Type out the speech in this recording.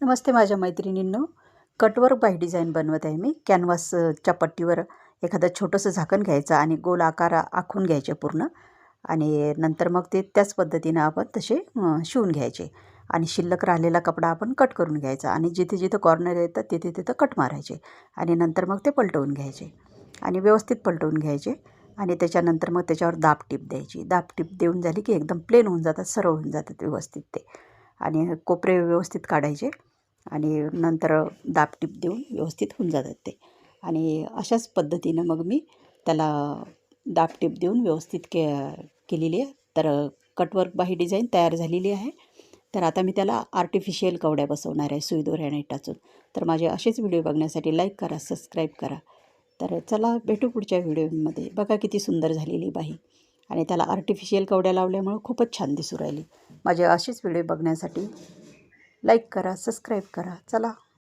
नमस्ते माझ्या मैत्रिणींनो. Cutwork bye design बनवत आहे मी. कॅनव्हासच्या पट्टीवर एखादं छोटंसं झाकण घ्यायचं आणि गोल आकार आखून घ्यायचे पूर्ण. आणि नंतर मग ते त्याच पद्धतीनं आपण तसे शिवून घ्यायचे. आणि शिल्लक राहिलेला कपडा आपण कट करून घ्यायचा आणि जिथे जिथं कॉर्नर येतं तिथे तिथं कट मारायचे. आणि नंतर मग ते पलटवून घ्यायचे. आणि व्यवस्थित पलटवून घ्यायचे. आणि त्याच्यानंतर मग त्याच्यावर दाब टीप द्यायची. दाब टीप देऊन झाली की एकदम प्लेन होऊन जातात सरळ होऊन जातात व्यवस्थित ते. आणि कोपरे व्यवस्थित काढायचे आणि नंतर दाबटीप देऊन व्यवस्थित होऊन जातात ते. आणि अशाच पद्धतीनं मग मी त्याला दाबटीप देऊन व्यवस्थित के केलेली आहे. तर कटवर्क बाही डिझाईन तयार झालेली आहे. तर आता मी त्याला आर्टिफिशियल कवड्या बसवणार आहे सुई दोऱ्याने टाचून तर माझे असेच व्हिडिओ बघण्यासाठी लाईक करा सबस्क्राईब करा. तर चला भेटू पुढच्या व्हिडिओमध्ये. बघा किती सुंदर झालेली बाही आणि त्याला आर्टिफिशियल कवड्या लावल्यामुळं खूपच छान दिसू राहिली. माझे असेच व्हिडिओ बघण्यासाठी लाईक करा सबस्क्राईब करा. चला.